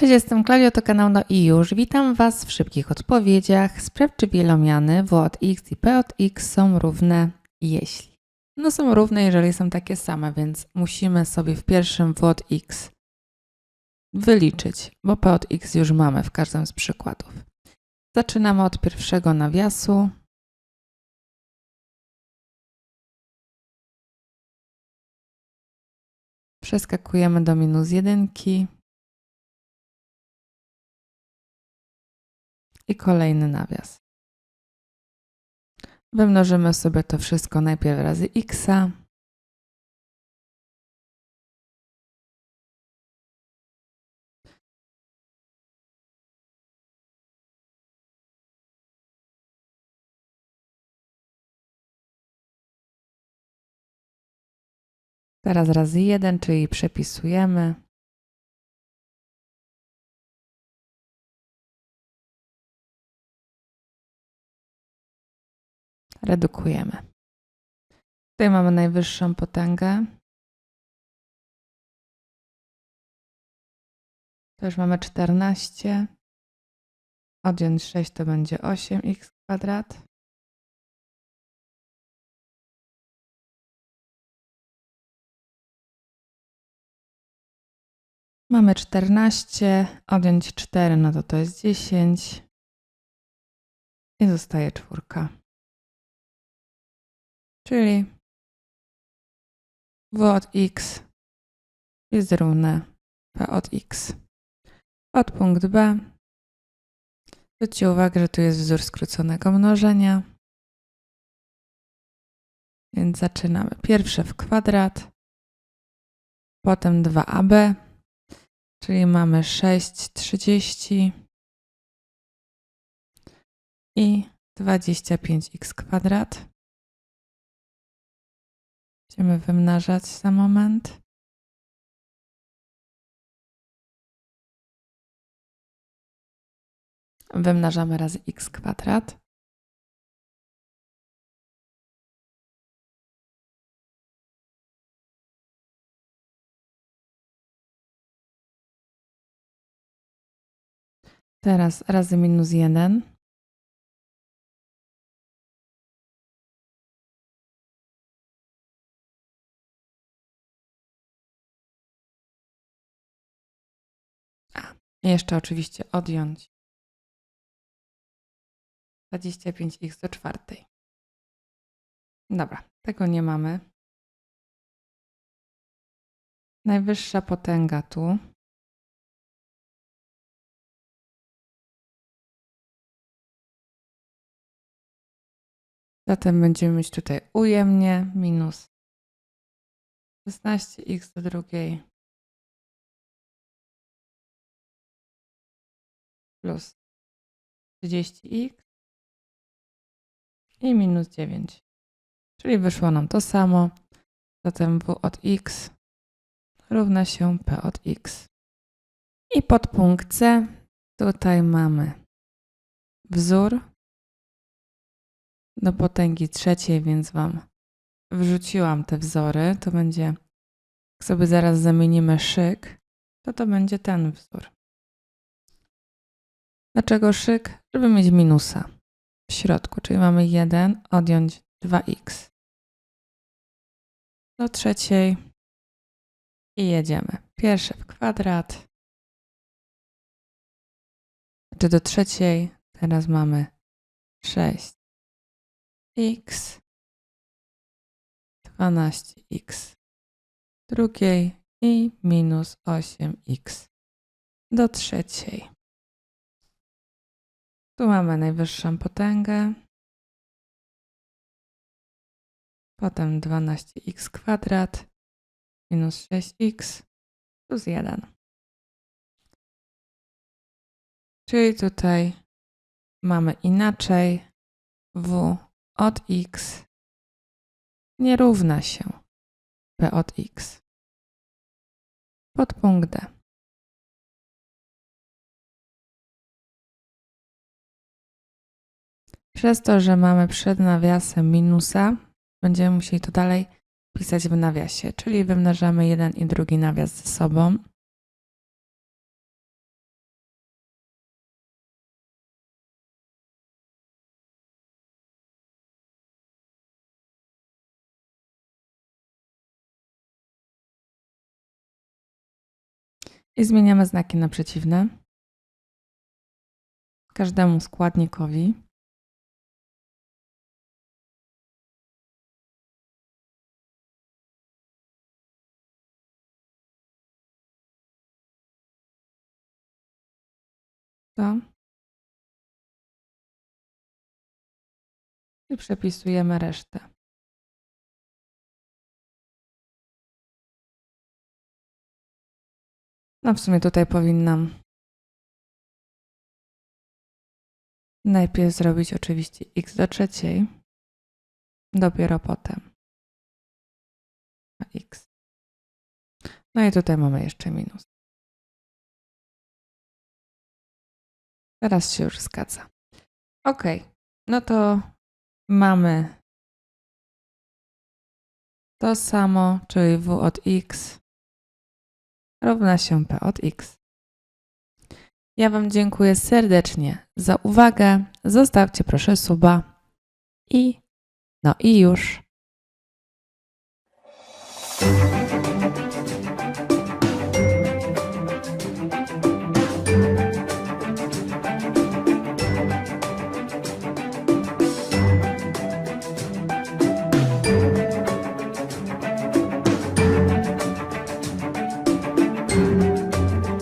Cześć, jestem Klaudia, to kanał No i już. Witam Was w szybkich odpowiedziach. Sprawdź, czy wielomiany w od x i p od x są równe, jeśli. No są równe, jeżeli są takie same, więc musimy sobie w pierwszym w od x wyliczyć, bo p od x już mamy w każdym z przykładów. Zaczynamy od pierwszego nawiasu. Przeskakujemy do minus jedynki. I kolejny nawias. Wymnożymy sobie to wszystko najpierw razy x. Teraz razy 1, czyli przepisujemy. Redukujemy. Tutaj mamy najwyższą potęgę. To już mamy 14. Odjąć 6 to będzie 8x kwadrat. Mamy 14, odjąć 4, no to to jest 10. I zostaje czwórka czyli w od x jest równe p od x. Od punkt B. Zwróćcie uwagę, że tu jest wzór skróconego mnożenia. Więc zaczynamy. Pierwsze w kwadrat, potem 2ab, czyli mamy 6 30 i 25x kwadrat. Będziemy wymnażać za moment. Wymnażamy razy x kwadrat. Teraz razy minus 1. Jeszcze oczywiście odjąć 25x do czwartej. Dobra, tego nie mamy. Najwyższa potęga tu. Zatem będziemy mieć tutaj ujemnie minus 16x do drugiej plus 30x i minus 9. Czyli wyszło nam to samo. Zatem w od x równa się p od x. I podpunkt C tutaj mamy wzór do potęgi trzeciej, więc Wam wrzuciłam te wzory. To będzie, jak sobie zaraz zamienimy szyk, to to będzie ten wzór. Dlaczego szyk? Żeby mieć minusa w środku, czyli mamy 1 odjąć 2x. Do trzeciej i jedziemy. Pierwsze w kwadrat. Czy do trzeciej teraz mamy 6x 12x drugiej i minus 8x do trzeciej. Tu mamy najwyższą potęgę. Potem 12x kwadrat minus 6x plus 1. Czyli tutaj mamy inaczej w od x nie równa się p od x. Podpunkt D. Przez to, że mamy przed nawiasem minusa, będziemy musieli to dalej pisać w nawiasie, czyli wymnażamy jeden i drugi nawias ze sobą. I zmieniamy znaki na przeciwne każdemu składnikowi. To. I przepisujemy resztę. No w sumie tutaj powinnam najpierw zrobić oczywiście x do trzeciej, dopiero potem x. No i tutaj mamy jeszcze minus. Teraz się już zgadza. Ok, no to mamy to samo, czyli w od x równa się p od x. Ja Wam dziękuję serdecznie za uwagę. Zostawcie proszę suba i no i już.